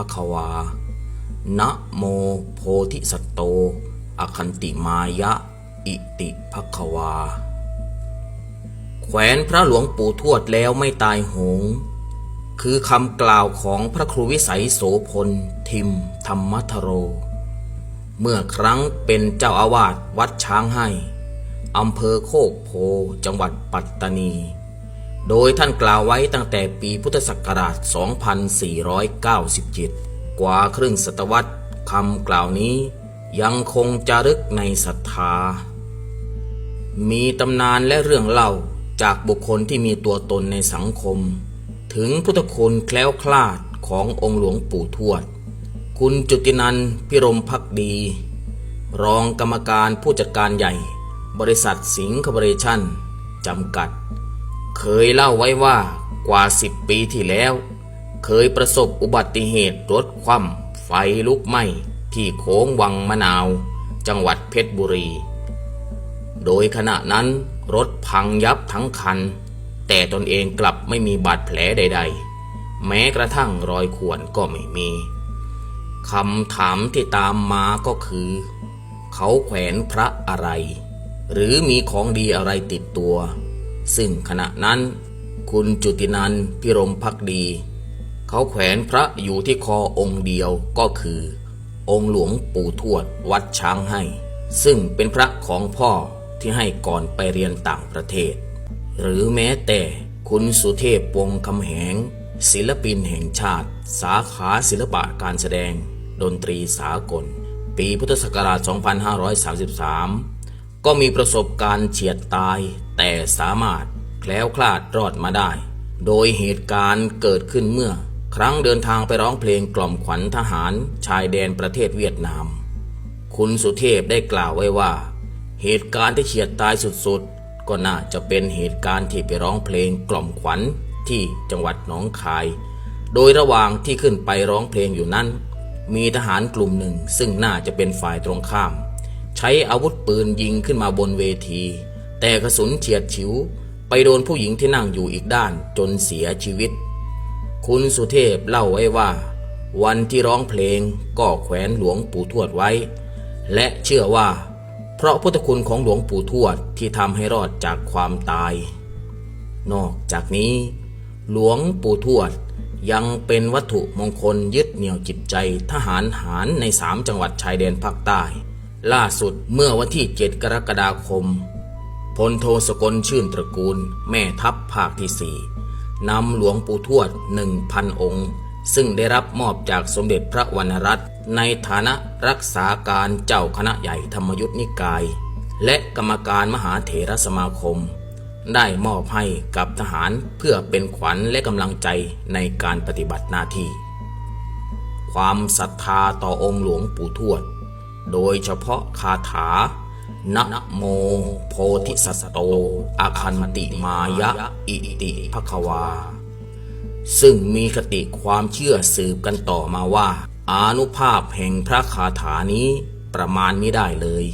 ภควา นะโมโพธิสัตโต อคันติมายะ อิติภควา แขวนพระหลวงปู่ทวดแล้วไม่ตายโหง คือคำกล่าวของพระครูวิสัยโสพล ทิม ธรรมทโร เมื่อครั้งเป็นเจ้าอาวาสวัดช้างให้อำเภอโคกโพ จังหวัดปัตตานี โดยท่านกล่าวไว้ตั้งแต่ปีพุทธศักราช 2497 กว่าครึ่งศตวรรษคำกล่าวนี้ยังคงจารึกในศรัทธา มีตำนานและเรื่องเล่าจากบุคคลที่มีตัวตนในสังคม ถึงพุทธคุณแคล้วคลาดขององค์หลวงปู่ทวด คุณจุตินันพิรมพักดี รองกรรมการผู้จัดการใหญ่ บริษัทสิงห์คอร์ปอเรชั่นจำกัด เคยเล่าไว้ว่ากว่าสิบปีที่แล้ว เคยประสบอุบัติเหตุรถคว่ำไฟลุกไหม้ที่โค้งวังมะนาว จังหวัดเพชรบุรี โดยขณะนั้นรถพังยับทั้งคัน แต่ตนเองกลับไม่มีบาดแผลใด ๆ แม้กระทั่งรอยข่วนก็ไม่มีคำถามที่ตามมาก็คือ เขาแขวนพระอะไร หรือมีของดีอะไรติดตัว ซึ่งขณะนั้น คุณจุตินันพิรมพักดี เขาแขวนพระอยู่ที่คอองค์เดียวก็คือ องค์หลวงปู่ทวดวัดช้างให้ ซึ่งเป็นพระของพ่อที่ให้ก่อนไปเรียนต่างประเทศ หรือแม้แต่คุณสุเทพวงคำแหง ศิลปินแห่งชาติ สาขาศิลปะการแสดง ดนตรีสากล ปีพุทธศักราช 2533 ก็มีประสบการณ์เฉียดตายแต่สามารถแคล้วคลาดรอดมาได้ โดยเหตุการณ์เกิดขึ้นเมื่อ ครั้งเดินทางไปร้องเพลงกล่อมขวัญทหารชายแดนประเทศเวียดนาม คุณสุเทพได้กล่าวไว้ว่า เหตุการณ์ที่เฉียดตายสุดๆ ก็น่าจะเป็นเหตุการณ์ที่ไปร้องเพลงกล่อมขวัญที่จังหวัดหนองคาย โดยระหว่างที่ขึ้นไปร้องเพลงอยู่นั้น มีทหารกลุ่มหนึ่งซึ่งน่าจะเป็นฝ่ายตรงข้าม ใช้อาวุธปืนยิงขึ้นมาบนเวที แต่กระสุนเฉียดฉิว ไปโดนผู้หญิงที่นั่งอยู่อีกด้านจนเสียชีวิต คุณสุเทพเล่าไว้ว่า วันที่ร้องเพลงก็แขวนหลวงปู่ทวดไว้ และเชื่อว่า เพราะพุทธคุณของหลวงปู่ทวดที่ทำให้รอดจากความตาย นอกจากนี้ หลวงปู่ทวดยังเป็นวัตถุมงคลยึดเหนี่ยวจิตใจทหารหารในสามจังหวัดชายแดนภาคใต้ ล่าสุดเมื่อวันที่ 7 กรกฎาคมพลโทสกลชื่นตระกูล แม่ทัพภาคที่สี่นำหลวงปู่ทวดหนึ่งพันองค์ ซึ่งได้รับมอบจากสมเด็จพระวรรณรัตน์ในฐานะรักษาการเจ้าคณะใหญ่ธรรมยุทธนิกาย และกรรมการมหาเถรสมาคม ได้มอบให้กับทหารเพื่อเป็นขวัญและกำลังใจในการปฏิบัติหน้าที่ ความศรัทธาต่อองค์หลวงปู่ทวด โดยเฉพาะคาถา นะโมโพธิสัตโต อาคันติมายะ อิติภควา ซึ่งมีคติความเชื่อสืบกันต่อมาว่า อานุภาพแห่งพระคาถานี้ประมาณไม่ได้เลย